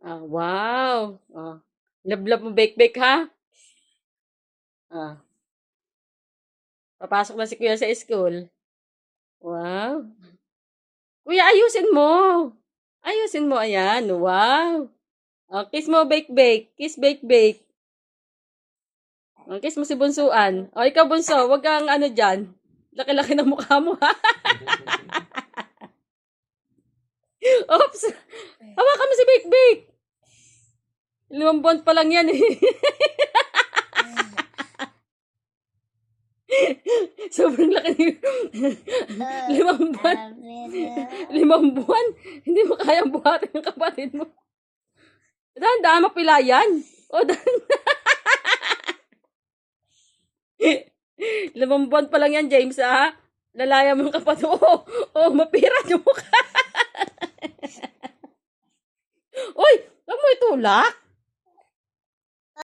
Ah, wow. Ah. Love-love mo bake-bake, ha? Ah. Papasok na si kuya sa school. Wow. Kuya, ayusin mo. Ayusin mo, ayan. Wow. Oh, kiss mo, bake-bake. Kiss, bake-bake. Oh, kiss mo si Bunsuan. O, ikaw, Bunso, wag kang ano dyan. Laki-laki ng mukha mo, ha? Oops! Bake-bake. Limang buwan pa lang yan, eh. Sobrang laki. ni- limang buwan. Limang buwan. Hindi mo kayang buhatin yung kapatid mo. Dahan-dahan mapilayan. O, dahan Limang buwan pa lang yan, James, ha? Lalaya mo yung kapatid mo. Oh, oh, mapirat yung mukha. Uy, huwag mo itulak.